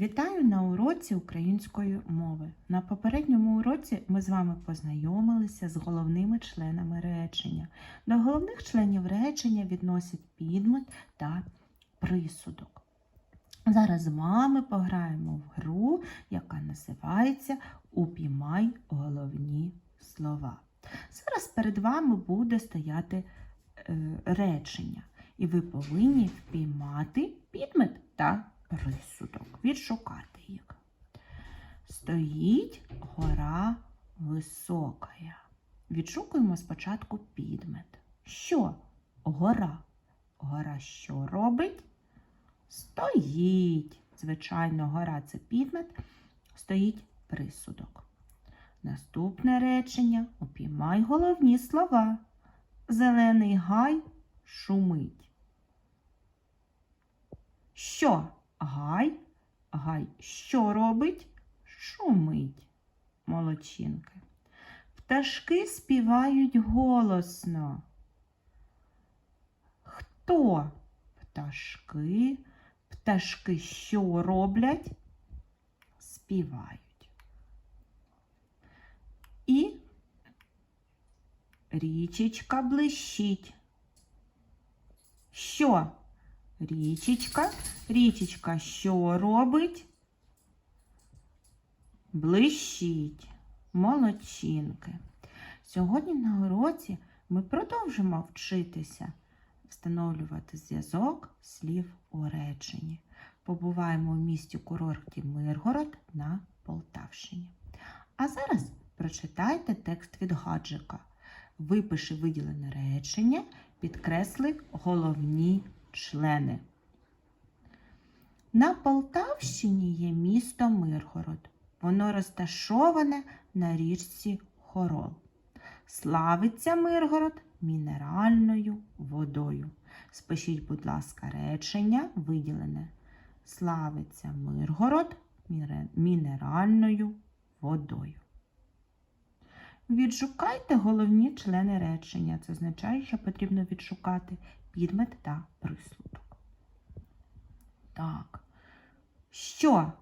Вітаю на уроці української мови. На попередньому уроці ми з вами познайомилися з головними членами речення. До головних членів речення відносять підмет та присудок. Зараз з вами пограємо в гру, яка називається Упіймай головні слова. Зараз перед вами буде стояти е, речення, і ви повинні впіймати підмет та присудок, відшукати їх. Стоїть гора висока. Відшукуємо спочатку підмет. Що? Гора. Гора що робить? Стоїть. Звичайно, гора це підмет, стоїть присудок. Наступне речення упіймай головні слова. Зелений гай шумить. Що? Гай? Гай що робить? Шумить. Молодчинки. Пташки співають голосно. Хто? Пташки. Пташки що роблять? Співають. І річечка блищить. Що? Річечка. Річечка що робить? Блищить. Молодчинки. Сьогодні на уроці ми продовжимо вчитися встановлювати зв'язок слів у реченні. Побуваємо в місті курорті Миргород на Полтавщині. А зараз прочитайте текст від гаджика. Випиши виділене речення, підкресли головні члени. На Полтавщині є місто Миргород. Воно розташоване на річці Хорол. Славиться Миргород мінеральною водою. Спишіть, будь ласка, речення виділене. Славиться Миргород мінеральною водою. Відшукайте головні члени речення. Це означає, що потрібно відшукати підмет та присудок. Так. Що?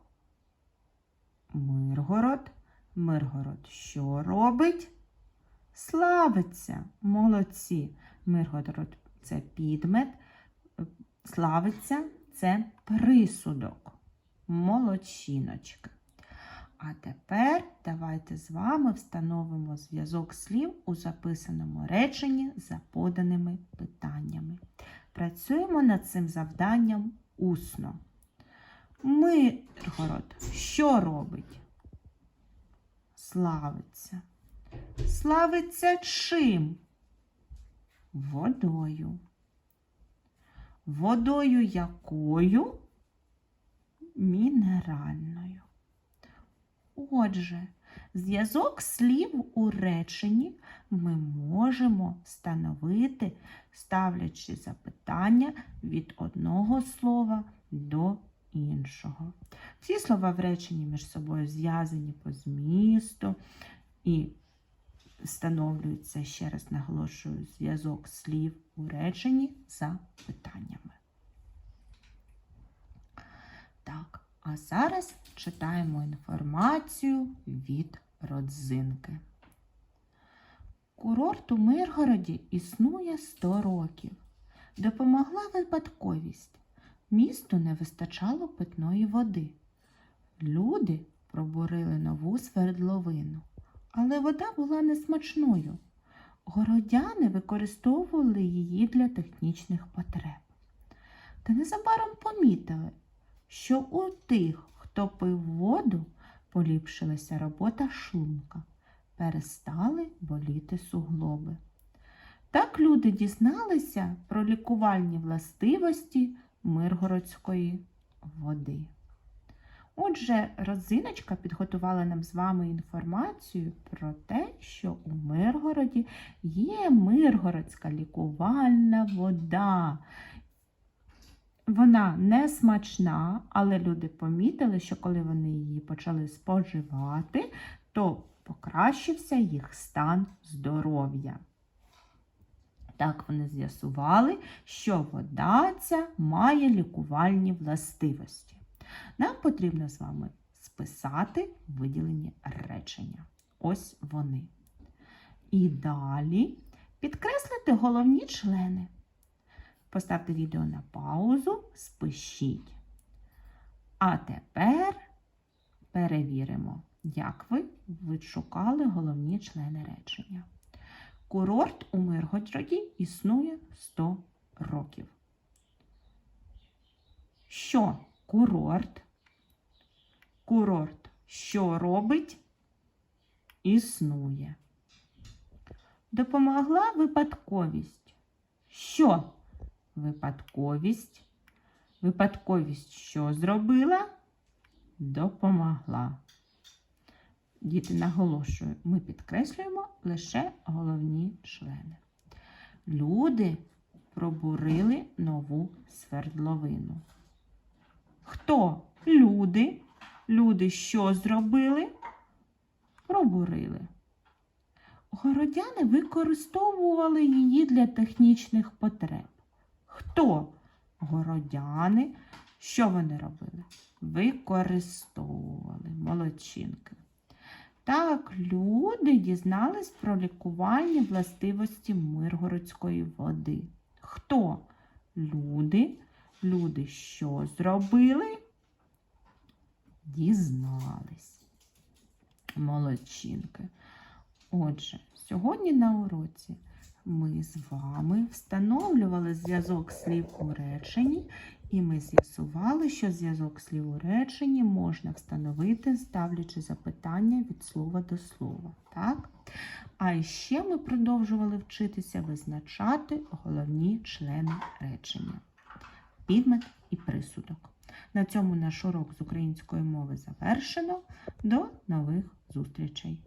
Миргород. Миргород що робить? Славиться. Молодці. Миргород це підмет. Славиться це присудок. Молодчиночки. А тепер давайте з вами встановимо зв'язок слів у записаному реченні за поданими питаннями. Працюємо над цим завданням усно. Миргород що робить? Славиться. Славиться чим? Водою. Водою якою? Мінеральною. Отже, зв'язок слів у реченні ми можемо встановити, ставлячи запитання від одного слова до іншого. Всі слова в реченні між собою зв'язані по змісту і встановлюється, ще раз наголошую, зв'язок слів у реченні за питаннями. Так, а зараз читаємо інформацію від родзинки. Курорт у Миргороді існує 100 років. Допомогла випадковість. Місту не вистачало питної води. Люди пробурили нову свердловину, але вода була несмачною. Городяни використовували її для технічних потреб. Та незабаром помітили, що у тих, хто пив воду, поліпшилася робота шлунка, перестали боліти суглоби. Так люди дізналися про лікувальні властивості миргородської води. Отже, розиночка підготувала нам з вами інформацію про те, що у Миргороді є миргородська лікувальна вода. Вона не смачна, але люди помітили, що коли вони її почали споживати, то покращився їх стан здоров'я. Так вони з'ясували, що вода ця має лікувальні властивості. Нам потрібно з вами списати виділені речення. Ось вони. І далі підкреслити головні члени. Поставте відео на паузу, спишіть. А тепер перевіримо, як ви відшукали головні члени речення. Курорт у Миргороді існує 100 років. Що курорт? Курорт що робить? Існує. Допомогла випадковість. Що? Випадковість. Випадковість що зробила? Допомогла. Діти, наголошую, ми підкреслюємо лише головні члени. Люди пробурили нову свердловину. Хто? Люди. Люди що зробили? Пробурили. Городяни використовували її для технічних потреб. Хто? Городяни. Що вони робили? Використовували молодчинки. Так, люди дізнались про лікувальні властивості миргородської води. Хто? Люди. Люди що зробили? Дізнались. Молодчинки. Отже, сьогодні на уроці ми з вами встановлювали зв'язок слів у реченні, і ми з'ясували, що зв'язок слів у реченні можна встановити, ставлячи запитання від слова до слова. Так? А ще ми продовжували вчитися визначати головні члени речення. Підмет і присудок. На цьому наш урок з української мови завершено. До нових зустрічей!